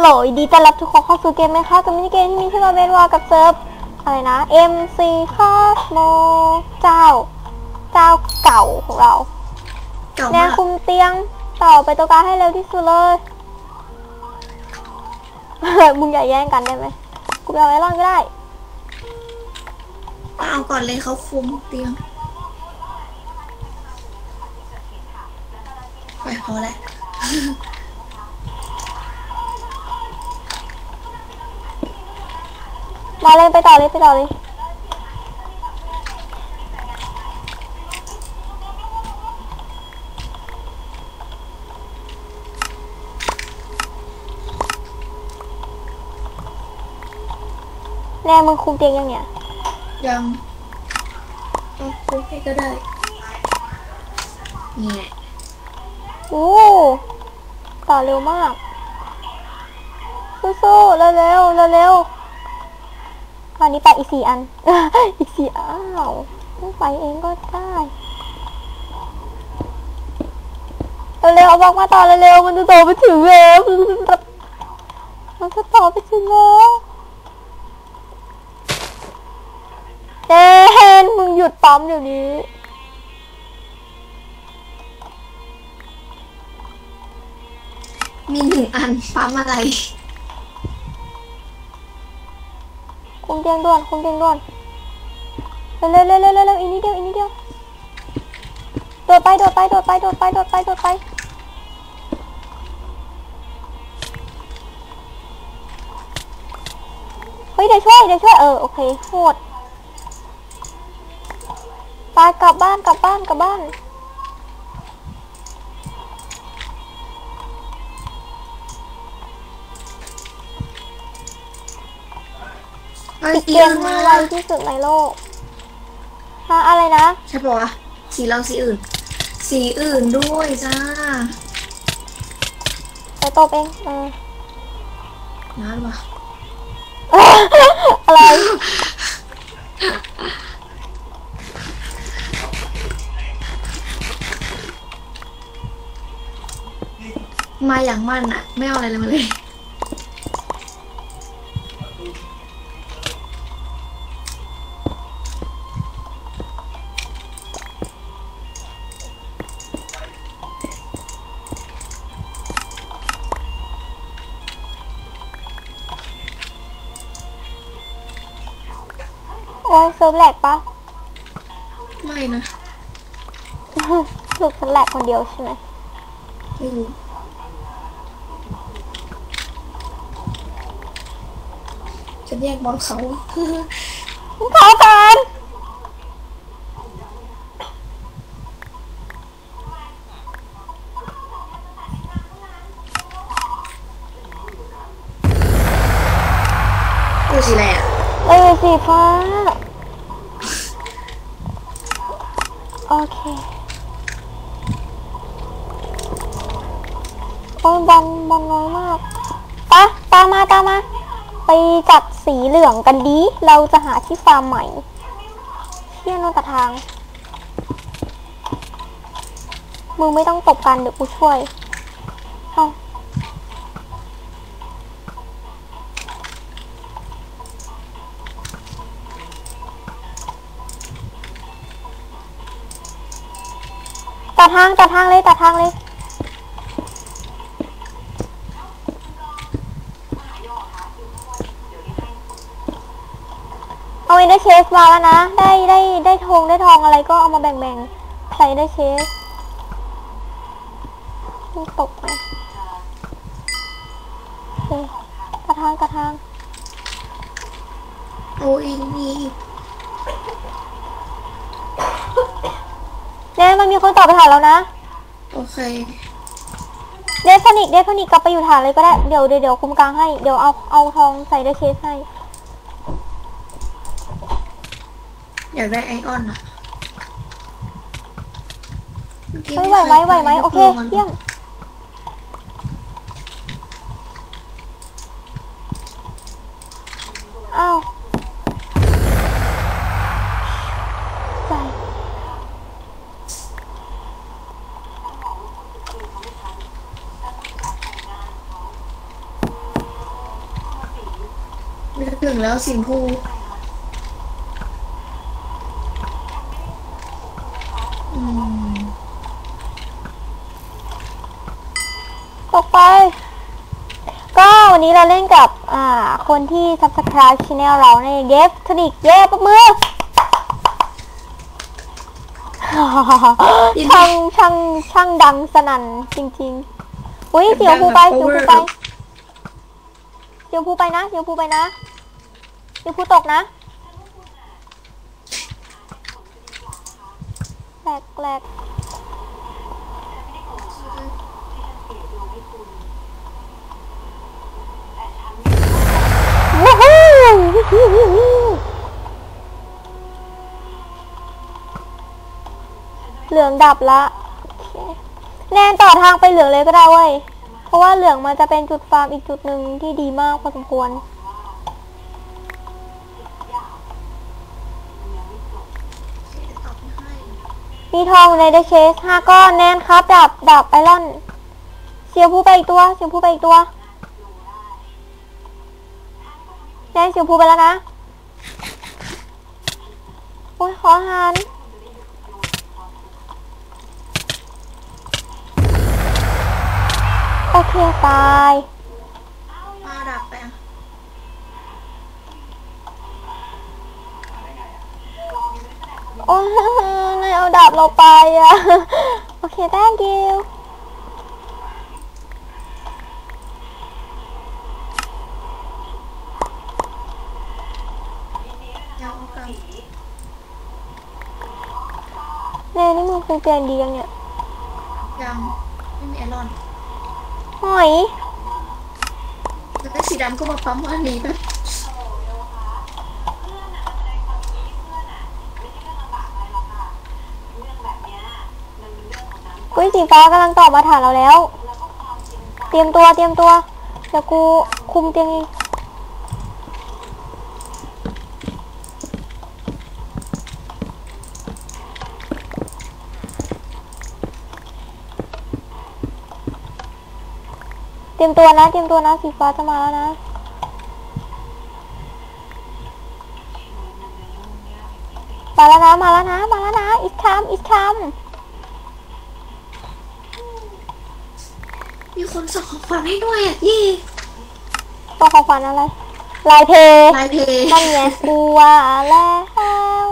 โหลยินดีต้อนรับทุกคนเข้าสู่เกมไหมคะกับมินิเกมที่มีชื่อว่าเบนวากับเซิร์ฟอะไรนะ MC Cosmo เจ้า เจ้าเก่าของเราเก่าแนมานกคุมเตียงต่อไปตัวกลางให้เร็วที่สุดเลยมึงอย่าแย่งกันได้ไหมกูไปเอาไอรอนก็ได้เอาก่อนเลยเขาคุมเตียงไปพอแล้ว มาเลยไปต่อเลยไปต่อเลยแน่มึงคุมเตียงยังเนี่ย ยังเอาคุมให้ก็ได้ นี่แหละโอ้ต่อเร็วมาก สู้ๆเร็วเร็วๆเร็วๆ ตอนนี้ไปอีกสี่อัน อีกสี่อ้าวไปเองก็ได้เร็วๆเอาบอกมาต่อเร็วๆมันจะต่อไปถึงแล้วมันจะต่อไปถึงแล้วเจนมึงหยุดปั๊มเดี๋ยวนี้มีหนึ่งอันปั๊มอะไร คุมเตียงด่วนคุมเตียงด่วนเร็วเร็วเร็วเร็วเร็วอีกนิดเดียวอีกนิดเดียวโดดไปโดดไปโดดไปโดดไปโดดไปโดดไปเฮ้ยเดี๋ยวช่วยเดี๋ยวช่วยเออโอเคโหดไปกลับบ้านกลับบ้านกลับบ้าน อ้ยปิดอีเกกมอันให้มาไวที่สุดในโลกฮะอะไรนะ ใช่ปะวะสีเราสีอื่น สีอื่นด้วยจ้าไปตบเองเออน้าหรือเปล่าอะไร มาอย่างมันอะไม่เอาอะไรเลยมาเลย เซิร์ฟแหลกปะไม่นะลูกฉันแหลกคนเดียวใช่ไหมไม่รู้จะแยกบอลเขาขอกันดูสิแหละเลยสีฟ้า โอ เคโอ้ยบอลบอลน้อยมากปะตามมาตามมา ไปจับสีเหลืองกันดี เราจะหาที่ฟาร์มใหม่เชี่ยนนตะทาง มึงไม่ต้องตบกันเดี๋ยวกูช่วย ตัดทางตัดทางเลยตัดทางเลยเอาไอ้ได้เชฟมาแล้วนะ ได้ได้ได้ทองได้ทองอะไรก็เอามาแบ่งๆใครได้เชฟมันตกไปโอเคกระทางกระทาง โอ้ยนี่ เนี่ยมันมีคนต่อไปฐานแล้วนะ โอเค เดฟนิกเดฟนิกกลับไปอยู่ฐานเลยก็ได้เดี๋ยวเดี๋ยวเดี๋ยวคุมกลางให้เดี๋ยวเอาเอาทองใส่ได้เชฟให้อยากได้ไอออนอะเอกี้เฮ้ยไหวไหมไหวไหมโอเคลงมันเยี่ยมอ้าวใจ จะถึง แล้วสิงห์ภูอืมตกไป ก็วันนี้เราเล่นกับ อ่า คนที่ subscribe channel เราในเดฟทนิกเย้ปรบมือช่างช่างช่างดังสนั่นจริงๆ อุ้ยเสียวภูไปเสียวภูไปเสียวภูไปนะเสียวภูไปนะ เสียวภูตกนะแหลกแหลกวู้ฮู้วู้ฮู้วู้ฮู้เหลืองดับละ แนนต่อทางไปเหลืองเลยก็ได้เว้ย เพราะว่าเหลืองมันจะเป็นจุดฟาร์มอีกจุดหนึ่งที่ดีมากพอสมควร ตอบไม่ให้ มีทองในเดชสห้าก้อนแนนครับดับดับไอรอน เสียผู้ไปอีกตัวเสียผู้ไปอีกตัวแนนเสียผู้ไปแล้วนะโอ้ยขออาหารโอเคตายมาดับไปอะโอ้ยนาย เอาดาบเราไปอะโอเค thank you ยังเอากลับเนยนี่มึงคงเปลี่ยนดียังเนี่ย ยัง ไม่มีไอรอนหอย แล้วก็สีดำก็มาปั๊มอันนี้แบ สีฟ้ากำลังตอบมาถามเราแล้ว เตรียมตัวเตรียมตัวเดี๋ยวกูคุมเตียงเองเตรียมตัวนะ เตรียมตัวนะสีฟ้าจะมาแล้วนะมาแล้วนะมาแล้วนะมาแล้วนะอีกคำอีกคำ มีคนส่งของขวัญให้ด้วยอะยี่ตัวของขวัญอะไรลายเพลายเพลงนั่นไงกูว่าแล้ว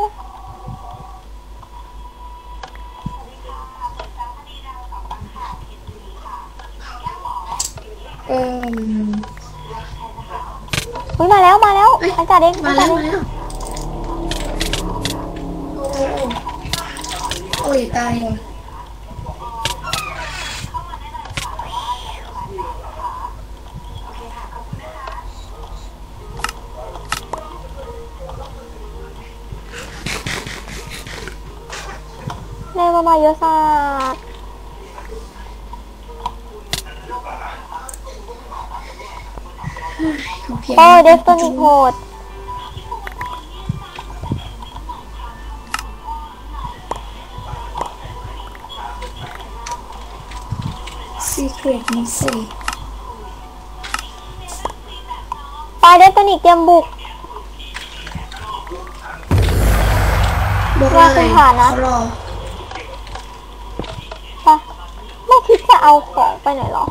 เอออุ้ยมาแล้วมาแล้วเอ้ยอาจารย์เองมาอาจาแล้รวย์เอมางแล้วโอ้โอ้โอ้ยตายเลย ในมามาเยอะสักของเพียงโอ้เดฟตัวนิกโหดซีเครตมิสซี่ไปเดฟตัวนิกเตรียมบุกว่าคุณผ่านนะรอ ไปไม่คิดจะ เอาของไปไหนหรอ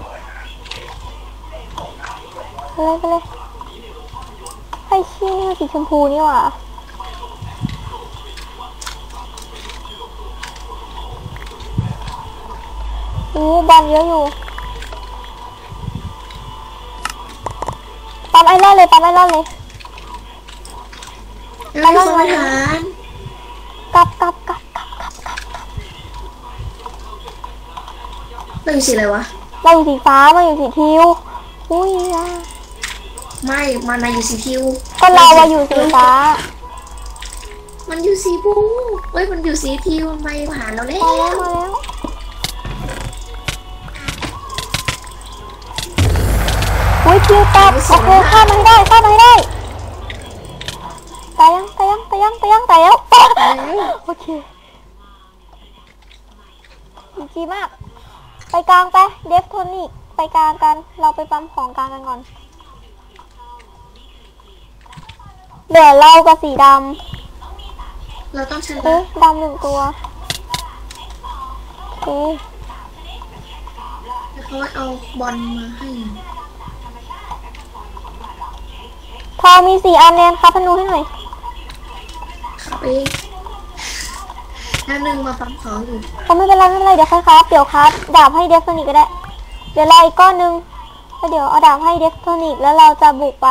ไปเลยไปเลยไอ้ชี้นี่มันสีชมพูนี่หว่าอู้บอลเยอะอยู่ปั๊มไอรอนเลยปั๊มไอรอนเลยแล้วมีคนมาถามกลับกลับกลับกลับกลับ เราอยู่สีอะไรวะ เราอยู่สีฟ้ามาอยู่สีทิวอุ้ยอะไม่มันนะอยู่สีทิวก็เราอะอยู่สีฟ้า มันอยู่สีบูเอ้ยมันอยู่สีทิวทำไมผ่านเราแล้มาแล้ววมาแล้วอุ้ยทิวตัดโอเคข้ามมาให้ได้ข้ามมาให้ได้ตายยังตายยังตายยังตายยังตายแล้วโอเคดีจีมากไป กลางไปเดฟโทนิกไปกลางกัน เราไปปั๊มของกลางกันก่อนเหลือเรากับสีดเราต้องชำนะเอ๊ะดำหนึ่งตัวโอเคแล้วเขาเอาบอลมาให้ทองมีสี่อันแนนครับพนูให้หน่อยขับเอง แล้วหนึ่งมาฟังของอยู่เขาไม่เป็นไรไม่เป็นไรเดี๋ยวค่อยครับเดี๋ยวครับดาบให้เด็กโทนิกก็ได้ เดี๋ยวรออีกก้อนหนึงแล้วเดี๋ยวเอาดาบให้เด็กโทนิกแล้วเราจะบุกไป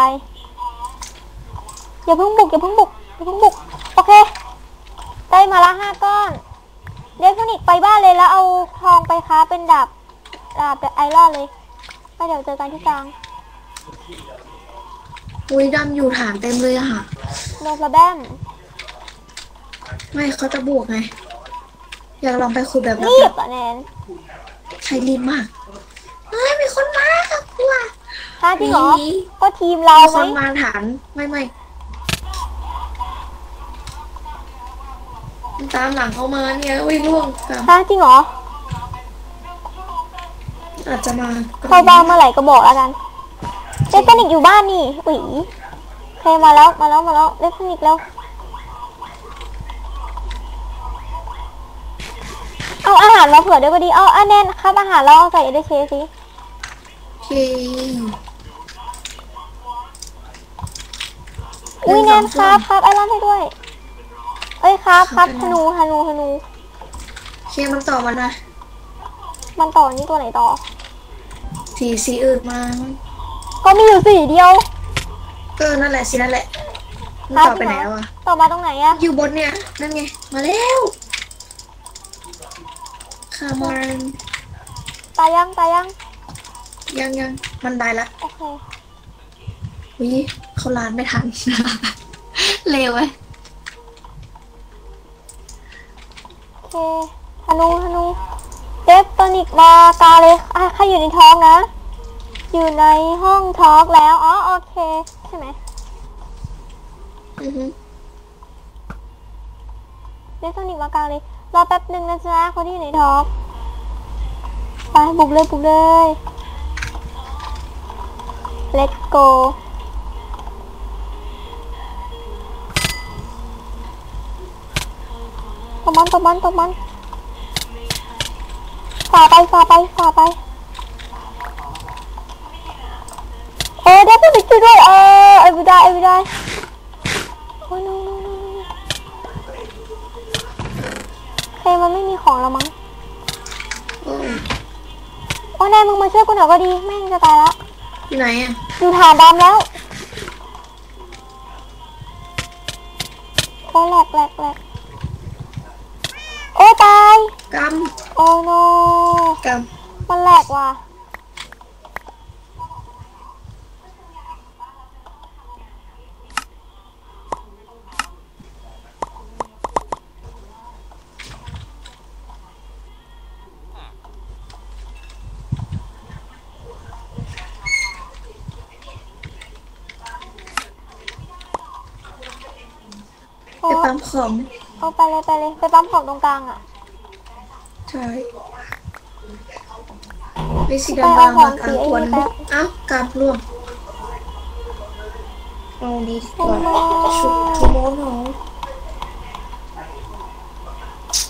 อย่าเพิ่งบุกอย่าเพิ่งบุกอย่าเพิ่งบุกโอเค ได้มาละห้าก้อน เด็กโทนิกไปบ้านเลยแล้วเอาทองไปค้าเป็นดาบดาบไอรอนเลยแล้วเดี๋ยวเจอกันที่กลางอุ้ยดำอยู่ฐานเต็มเลยอะค่ะโนประแบม ไม่เขาจะบวกไง อยากลองไปคุยแบบลัรีบบอะแนนๆใครรีบมากเฮ้ยมีคนมาครับกลัวฮะจริงเหรอมีก็ทีมเรามีไหคมนมาฐานไม่ไม่มันตามหลังเขามาเนี่ยอุ้ยล่วงกับฮะจริงเหรออาจจะมาก็เข้าบ้านเมื่อไหร่ก็บอกแล้วกันเด็กโทนิกอยู่บ้านนี่อุ๋ยโอเคมาแล้วมาแล้วมาแล้วเด็กโทนิกแล้ว เอาอาหารมาเผื่อด้วยก็ดีเอาอันแน่นครับอาหารเราเอาใส่เอเดเคสิโอเคอุ้ยแนนครับครับไอรอนให้ด้วย เอ้ยครับครับธนูธนูธนูโอเคมันต่อมานะมันต่อนี่ตัวไหนต่อ สีสีอื่นมาก็มีอยู่สี่เดียวเออนั่นแหละสินั่นแหละมันครับต่อไปไหนแล้วอะต่อมาตรงไหนอะอยู่บนเนี่ยนั่นไงมาแล้ว คามอนตายยังตายยังยังยังมันได้ละโอเควิเขาลานไม่ทัน เร็วไว้ยโอเคธนูธนูเดฟโทนิกมากาเลยอะใครอยู่ในท้องนะ อยู่ในห้องทอล์กแล้ว อ๋อ โอเค ใช่ไหมอือฮึเดฟโทนิกมากาเลย รอแป๊บหนึ่งนะจ๊ะคนที่อยู่ในท็อล์กไปบุกเลยบุกเลย let's go ตบมันตบมันตบมันฝ่าไปฝ่าไปฝ่าไปเออได้เป็นช่ด้วยเออไอ้บุได้ไอ้บุได้โอ้ย no no no เคมันไม่มีของแล้วมั้งโอ้ยโอ้แน่มึงมาช่วยกูหน่อยก็ดีแม่งจะตายละอยู่ไหนอะอยู่ฐานดำแล้วโอ้แหลกแหลกแหลกโอ้ตายกโอ้ no ำกมันแหลกว่ะำ โอ้ ไปปั๊ม ของเอาไปเลยไปเลยไปปั๊มของตรงกลางอะใช่ไปสีดำมามากลางควรเอ้ากำล่วงเอาดีดีกว่าชุดขโมยหนู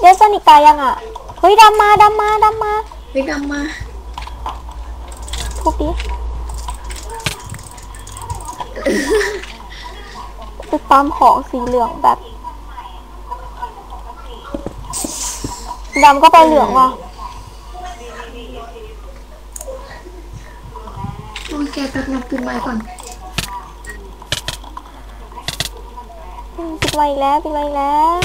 เดสนิกตายยังอะเฮ้ยดำมาดำมาดำมาไปดำมาทุบดิไปปั๊มของสีเหลืองแบบ ดำก็ไปเหลืองว่ะโอ้ยแกแป๊บนึงปิดไมค์ก่อนอืมปิดไว้อีกแล้วปิดไว้อีกแล้ว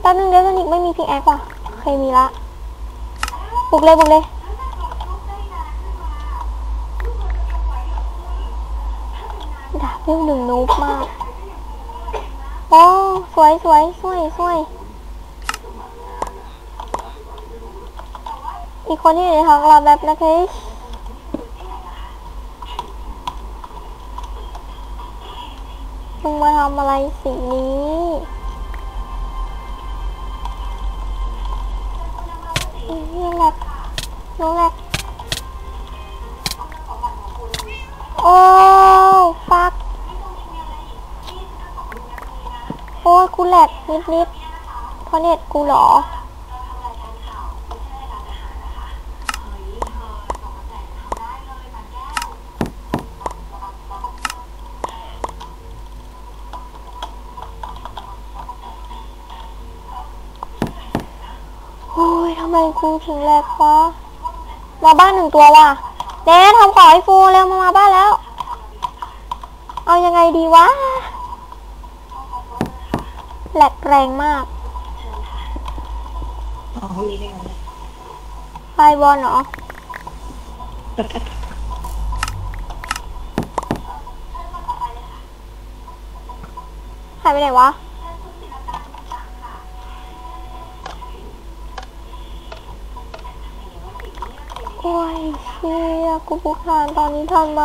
แป๊บนึงเดี๋ยวนิกไม่มีพิกแอคว่ะเคยมีละ บุกเลยบุกเลยดาบเรึ่งหนึ่งนูบมาก โอ้ สวยสวยสวยสวยอีกคนที่อยู่ในท้องเราแบบนะคริสมึงมาทำอะไรสีนี้ ยกูแหลกนิดนิดเพราะเน็ตกูหรอ โอ้ยทำไมกูถึงแหลกวะมาบ้านหนึ่งตัวว่ะเนททำขอให้ฟูเร็วมามาบ้านแล้ว เอายังไงดีวะ แหลกแรงมากอ๋อเขามีได้ไงไฟบอลเหรอ หายไปไหนวะ โอ้ยเชี่ยกูบุกหานตอนนี้ทันไหม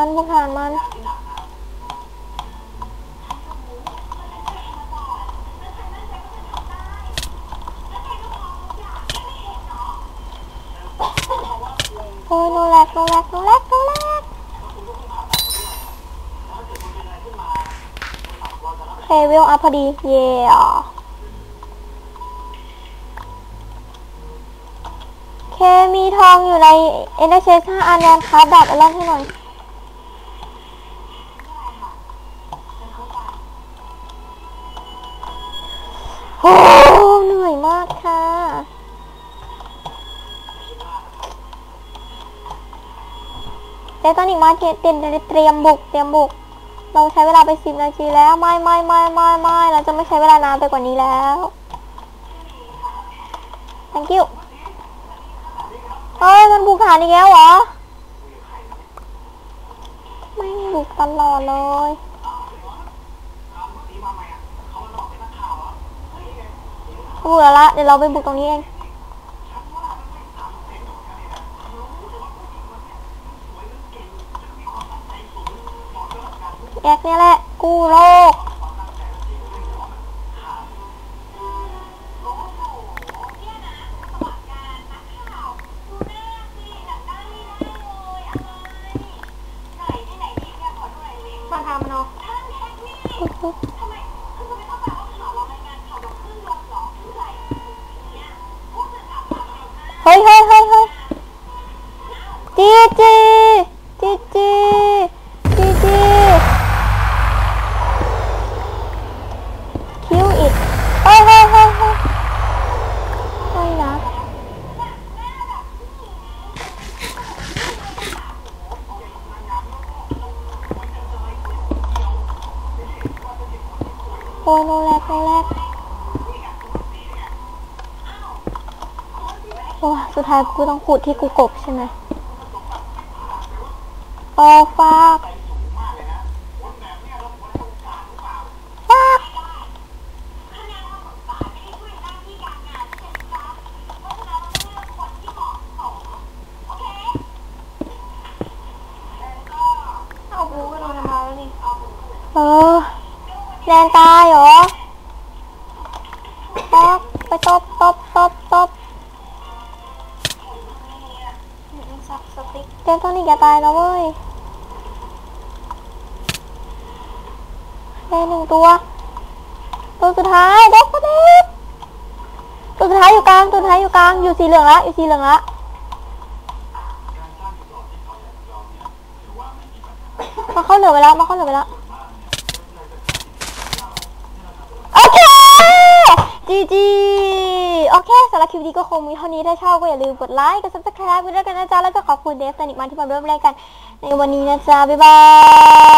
ายบุกฐานมันบุกฐานมันโอ้ยโนแลกโนแลกโนแลกโนแลกเควิลอัพพอดี เย่เคมีทองอยู่ในเอ็นเชสห้าอันแนนคาร์ดดับอรอนให้หน่อย นอีกมาเตรียมเตรียมเตรียมบุกเตรียมบุก เราใช้เวลาไปสิบนาทีแล้วไม่ไม่ไม่ไม่ไม่เราจะไม่ใช้เวลานานไปกว่านี้แล้ว thank you เฮ้ยมันบุกฐานอีกแล้วเหรอ ไม่บุกตลอดเลยบุกแล้วละเดี๋ยวเราไปบุกตรงนี้เอง แอกเนี่ยแหละกู้โลก โอ้โหแรกแรกโอ้สุดท้ายกูต้องขุดที่กูกบใช่ไหมออ้ฟาก ติ๊กเจมส์ตอนนี้อย่าตายนะเว้ยได้หนึ่งตัว ตัวสุดท้ายด็อกโคดิฟตัวสุดท้ายอยู่กลาง ตัวสุดท้ายอยู่กลาง อยู่สีเหลืองละ อยู่สีเหลืองละมาเข้าเหลือไปแล้วมาเข้าเหลือไปแล้วโอเคจีจี โอเคสำหรับคลิปนี้ก็คงมีเท่านี้ถ้าชอบก็อย่าลืมกดไลค์กด subscribe ไว้ด้วยกันนะจ๊ะ แล้วก็ขอบคุณเดฟสนิกมาที่มาร่วมรายการในวันนี้นะจ๊ะ บ๊ายบาย